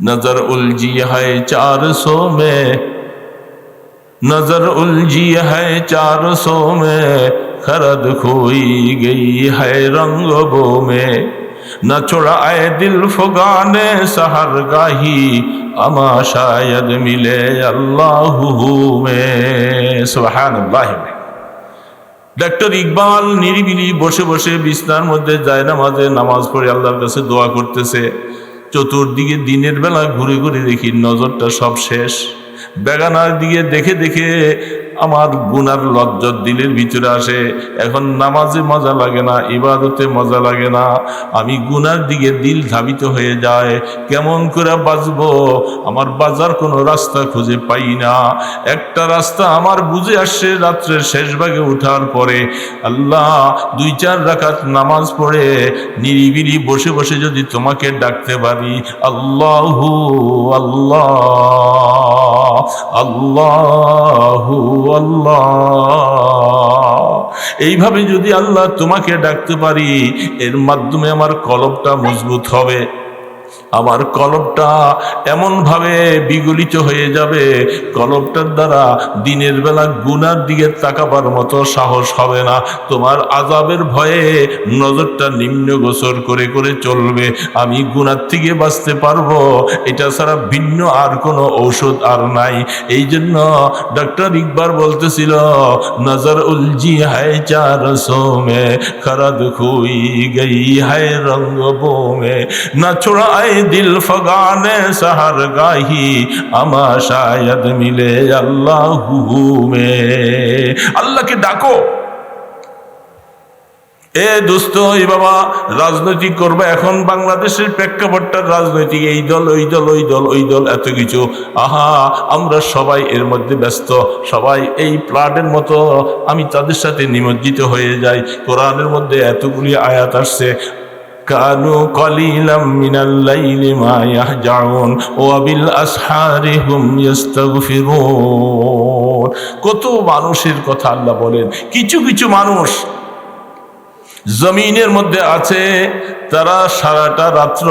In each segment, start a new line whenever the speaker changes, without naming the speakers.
نظر الجی ہے چار سو میں، نظر الجی ہے چار سو میں، خرد کھوئی گئی ہے رنگ بو میں۔ نہ چھڑائے دل فگانے سہر گاہی اما شاید ملے اللہ میں۔ سبحان اللہ۔ میں ڈاক্তার ইকবাল নিরিবিলি বসে مدد جائے نماز نماز নামাজে اللہ کا سے دعا کرتے سے۔ চতুর্দিকে দিনের বেলা ঘুরে ঘুরে দেখি নজরটা সব শেষ। বেগানার দিকে দেখে দেখে আমার গুনার লজ্জত দিলের ভিতরে আসে। এখন নামাজে মজা লাগে না, ইবাদতে মজা লাগে না। আমি গুনার দিকে দিল ধাবিত হয়ে যায়, কেমন করে বাঁচবো? আমার বাজার কোনো রাস্তা খুঁজে পাই না। একটা রাস্তা আমার বুঝে আসছে রাত্রের শেষ ভাগে ওঠার পরে। আল্লাহ, দুই চার রাকাত নামাজ পড়ে, নিরিবিলি বসে বসে যদি তোমাকে ডাকতে পারি। আল্লাহ আল্লাহ। আল্লাহু আল্লাহ। এইভাবে যদি আল্লাহ তোমাকে ডাকতে পারি এর মাধ্যমে আমার কলবটা মজবুত হবে। আমার কলবটা এমনভাবে বিগলিত হয়ে যাবে, কলবটার দ্বারা দিনের বেলা গুনার দিকে তাকাবার মতো সাহস হবে না। তোমার আজাবের ভয়ে নজরটা নিম্ন গোসর করে করে চলবে। আমি গুনার থেকে বাঁচতে পারব, এটা ছাড়া ভিন্ন আর কোনো ঔষধ আর নাই। এই জন্য ডক্টর ইকবার বলতেছিল, নজর উলজি হায় চার সোমে, খরদ খুই গই হায় রঙ্গ বোমে না ছোড়া আয় দিল ফগানে সাহার গাহি আমা শায়দ মিলে আল্লাহ মে। আল্লাহকে ডাকো। এ দোস্ত এই বাবা রাজনৈতিক করবে এখন বাংলাদেশের প্রেক্ষাপটটা রাজনৈতিক, এই দল, ওই দল ওই দল ওই দল, এত কিছু। আহা, আমরা সবাই এর মধ্যে ব্যস্ত, সবাই এই প্লাটের মতো, আমি তাদের সাথে নিমজ্জিত হয়ে যাই। কোরআনের মধ্যে এতগুলি আয়াত আসছে كانوا قليلا من الليل ما يهجعون وبالأسحار هم يستغفرون কত মানুষের কথা আল্লাহ বলেন কিছু কিছু মানুষ জমিনের মধ্যে আছে তারা সারাটা রাত্র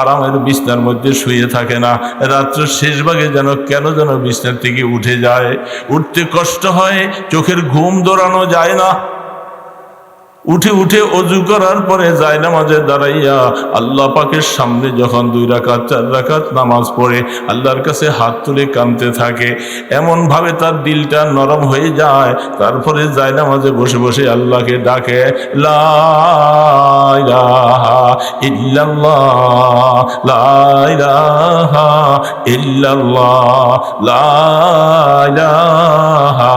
আরামের বিছনার মধ্যে শুয়ে থাকে না রাত্র শেষ ভাগে যেন কেন যেন বিছনার থেকে উঠে যায় উঠতে কষ্ট হয় চোখের ঘুম দৌড়ানো যায় না উঠে উঠে অজু করার পরে যায় নামাজে দাঁড়াইয়া আল্লাহ পাকের সামনে যখন দুই রাকাত, চার রাকাত নামাজ পড়ে, আল্লাহর কাছে হাত তুলে কানতে থাকে। এমন ভাবে তার দিলটা নরম হয়ে যায়। তারপরে যায় নামাজে বসে বসে আল্লাহকে ডাকে, লা ইলাহা ইল্লাল্লাহ, লা ইলাহা ইল্লাল্লাহ, লা ইলাহা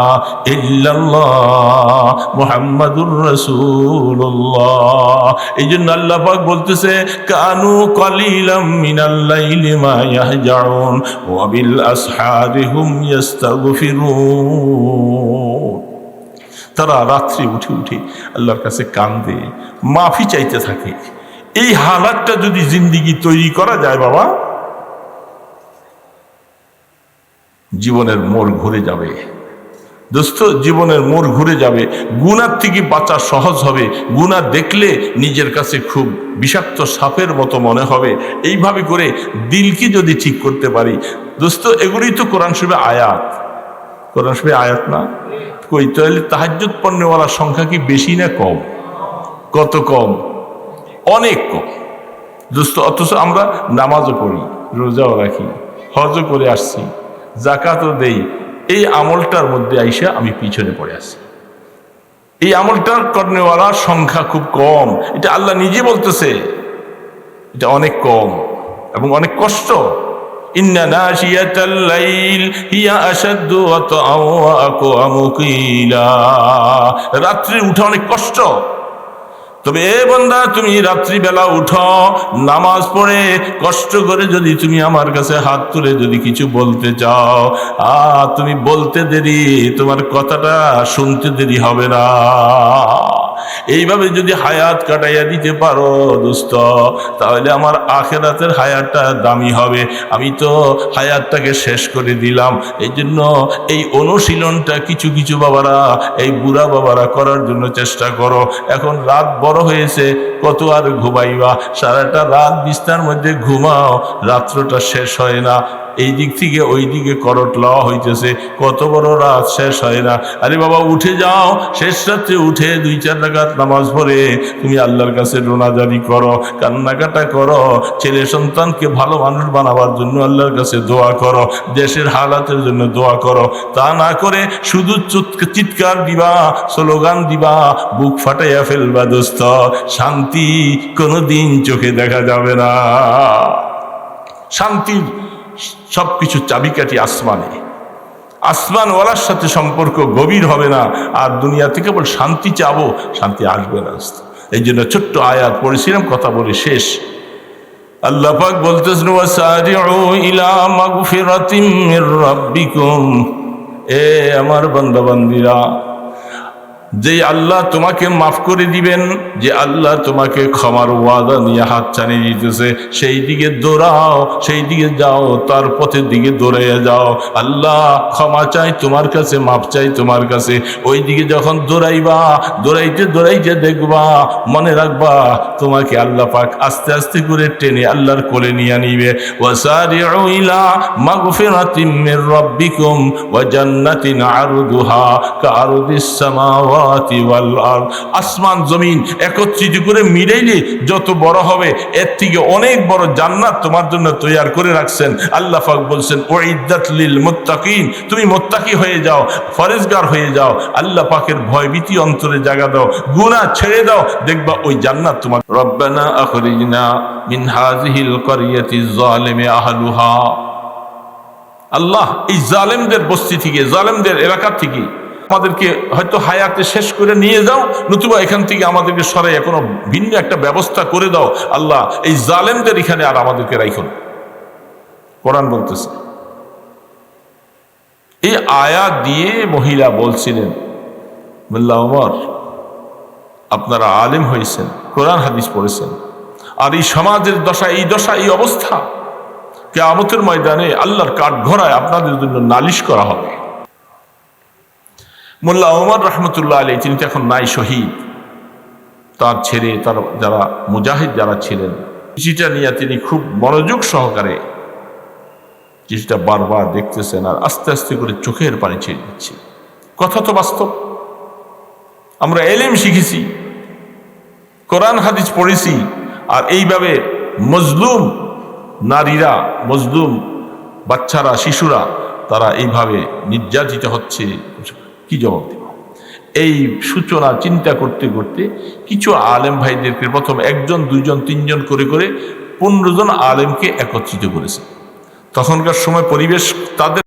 ইল্লাল্লাহ, মুহাম্মাদুর এই জন্য বলতেছে, কানু কলিলাম আসহারি হুম তারা রাত্রি উঠে উঠে আল্লাহর কাছে কান্দে মাফি চাইতে থাকে। এই হালাতটা যদি জিন্দিগি তৈরি করা যায় বাবা, জীবনের মোড় ঘুরে যাবে। দোস্ত জীবনের মোড় ঘুরে যাবে। গুনার থেকে বাঁচা সহজ হবে। গুণা দেখলে নিজের কাছে খুব বিষাক্ত সাপের মতো মনে হবে। এইভাবে করে দিলকে যদি ঠিক করতে পারি, দোস্ত এগুলি তো কোরআন শরীফে আয়াত। কোরআন শরীফে আয়াত না? কই, তাহলে তাহাজ্জুদ পণ্যওয়ালার সংখ্যা কি বেশি না কম? কত কম? অনেক কম। দোস্ত, অথচ আমরা নামাজও পড়ি, রোজাও রাখি, হজও করে আসছি জাকাতও দেই। এই আমলটার মধ্যে আইসা আমি পিছনে পড়ে আসি এই আমলটার কর্নেওয়ালার সংখ্যা খুব কম। এটা আল্লাহ নিজে বলতেছে। এটা অনেক কম এবং অনেক কষ্ট। রাত্রি উঠা অনেক কষ্ট। তবে এ বন্দা, তুমি রাত্রিবেলা উঠো, নামাজ পড়ে, কষ্ট করে যদি তুমি আমার কাছে হাত তুলে যদি কিছু বলতে চাও। আ, তুমি বলতে দেরি, তোমার কথাটা শুনতে দেরি হবে না। এইভাবে যদি হায়াত কাটাইয়া দিতে পারো দোস্ত তাহলে আমার আখেরাতের হায়াতটা দামি হবে। আমি তো হায়াতটাকে শেষ করে দিলাম। এই জন্য এই অনুশীলনটা কিছু কিছু বাবারা, এই বুড়া বাবারা করার জন্য চেষ্টা করো। এখন রাত বড় হয়েছে, কত আর ঘুমাইবা? সারাটা রাত বিস্তার মধ্যে ঘুমাও, রাত্রটা শেষ হয় না। এই দিক থেকে ওই দিকে করট লওয়া হইতেছে। কত বড় রাত শেষ হয় না। আরে বাবা, উঠে যাও। শেষ রাত্রে উঠে দুই চার রাকাত নামাজ পড়ে তুমি আল্লাহর কাছে রোনাজারি করো, কান্নাকাটা করো, ছেলে সন্তানকে ভালো মানুষ বানাবার জন্য আল্লাহর কাছে দোয়া করো, দেশের হালাতের জন্য দোয়া করো। তা না করে শুধু চুৎ- চিৎকার দিবা, স্লোগান দিবা, বুক ফাটাইয়া ফেলবা দোস্ত। শান্তি কোনোদিন চোখে দেখা যাবে না। শান্তির সবকিছু চাবিকাঠি আসমানে। আসমানওয়ালার সাথে সম্পর্ক গভীর হবে না, আর দুনিয়াতে কেবল শান্তি চাবো, শান্তি আসবে না। এই জন্য ছোট্ট আয়াত পড়েছিলাম, কথা বলে শেষ। আল্লাহ পাক বলতেছেন এ আমার বান্দাবান্দিরা যে আল্লাহ তোমাকে মাফ করে দিবেন, যে আল্লাহ তোমাকে ক্ষমার ওয়াদা নিয়ে হাত চালিয়ে দিতেছে, সেই দিকে দৌড়াও, সেই দিকে যাও, তার পথের দিকে দৌড়াইয়া যাও। আল্লাহ ক্ষমা চাই, তোমার কাছে মাফ চাই, তোমার কাছে। ওই দিকে যখন দৌড়াইবা, দৌড়াইতে দৌড়াইতে দেখবা, মনে রাখবা, তোমাকে আল্লাহ পাক আস্তে আস্তে করে টেনে আল্লাহর কোলে নিয়ে নিবে ওয়াসারিউ ইলা মাগফিরাতিম মির রাব্বিকুম ওয়া জান্নাতিন আরদুহা কাআরদিস আরদ আসমান, জমিন একত্রিত করে মিলাইলে যত বড় হবে, এর থেকে অনেক বড় জান্নাত তোমার জন্য তৈরি করে রাখছেন। আল্লাহ পাক বলছেন উইদ্দাত লিল মুত্তাকিন তুমি মুত্তাকি হয়ে যাও, ফরেজগার হয়ে যাও, আল্লাহ পাকের ভয়ভীতি অন্তরে জায়গা দাও, গুনাহ ছেড়ে দাও, দেখবা ওই জান্নাত তোমার রব্বানা আখরিজনা মিন হাযিহিল ক্বরিয়াতি যালিমি আহলুহা। আল্লাহ এই জালেমদের বস্তি থেকে, জালেমদের এলাকা থেকে আমাদেরকে হয়তো হায়াতে শেষ করে নিয়ে যাও, নতুবা এখান থেকে আমাদেরকে সরাই কোনো ভিন্ন একটা ব্যবস্থা করে দাও। আল্লাহ এই জালেমদের এখানে আর আমাদেরকে রাইখুন কোরআন বলতেছে, এই আয়াত দিয়ে মহিলা বলছিলেন, মোল্লা ওমর, আপনারা আলেম হয়েছেন, কোরআন হাদিস পড়েছেন, আর এই সমাজের দশা, এই দশা, এই অবস্থা, কেয়ামতের ময়দানে আল্লাহর কাঠ ঘোড়ায় আপনাদের জন্য নালিশ করা হবে। মোল্লা ওমর রহমতুল্লাহ আলী তিনি তো এখন নাই শহীদ। তার ছেড়ে তার যারা মুজাহিদ যারা ছিলেন চিঠিটা নিয়ে তিনি খুব মনোযোগ সহকারে চিঠিটা বারবার দেখতেছেন আর আস্তে আস্তে করে চোখের পানি ছেড়ে দিচ্ছে। কথা তো বাস্তব। আমরা এলেম শিখেছি, কোরআন হাদিস পড়েছি, আর এইভাবে মজলুম নারীরা, মজলুম বাচ্চারা, শিশুরা, তারা এইভাবে নির্যাতিত হচ্ছে। কি জবাব দেব? এই সূচনা চিন্তা করতে করতে কিছু আলেম ভাইদেরকে প্রথম একজন, দুইজন, তিনজন করে করে পনেরো জন আলেমকে একত্রিত করেছে। তখনকার সময় পরিবেশ তাদের